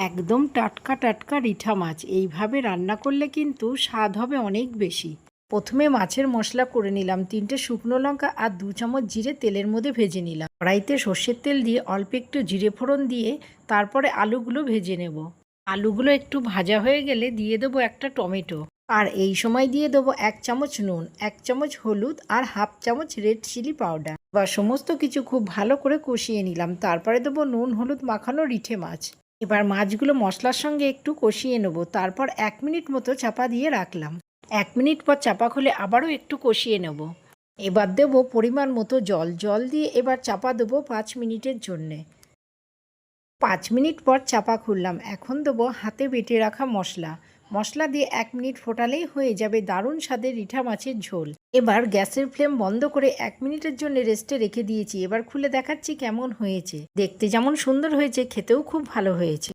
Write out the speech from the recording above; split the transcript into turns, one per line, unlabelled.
একদম টাটকা টাটকা রিঠা মাছ। এইভাবে রান্না করলে কিন্তু স্বাদ হবে অনেক বেশি। প্রথমে মাছের মশলা করে নিলাম, তিনটে শুকনো লঙ্কা আর দু চামচ জিরে তেলের মধ্যে ভেজে নিলাম। কড়াইতে সর্ষের তেল দিয়ে অল্প একটু জিরে ফোড়ন দিয়ে তারপরে আলুগুলো ভেজে নেব। আলুগুলো একটু ভাজা হয়ে গেলে দিয়ে দেবো একটা টমেটো। আর এই সময় দিয়ে দেবো এক চামচ নুন, এক চামচ হলুদ আর হাফ চামচ রেড চিলি পাউডার। বা সমস্ত কিছু খুব ভালো করে কষিয়ে নিলাম। তারপরে দেবো নুন, হলুদ মাখানো রিঠে মাছ। এবার মাছগুলো মশলার সঙ্গে একটু কষিয়ে নেব। তারপর এক মিনিট মতো চাপা দিয়ে রাখলাম। এক মিনিট পর চাপা খুলে আবারও একটু কষিয়ে নেব। এবার দেব পরিমাণ মতো জল। জল দিয়ে এবার চাপা দেবো পাঁচ মিনিটের জন্যে। পাঁচ মিনিট পর চাপা খুললাম। এখন দেবো হাতে বেটে রাখা মশলা। মশলা দিয়ে এক মিনিট ফোটালেই হয়ে যাবে দারুণ স্বাদের রিঠা মাছের ঝোল। এবার গ্যাসের ফ্লেম বন্ধ করে এক মিনিটের জন্য রেস্টে রেখে দিয়েছি। এবার খুলে দেখাচ্ছি কেমন হয়েছে। দেখতে যেমন সুন্দর হয়েছে, খেতেও খুব ভালো হয়েছে।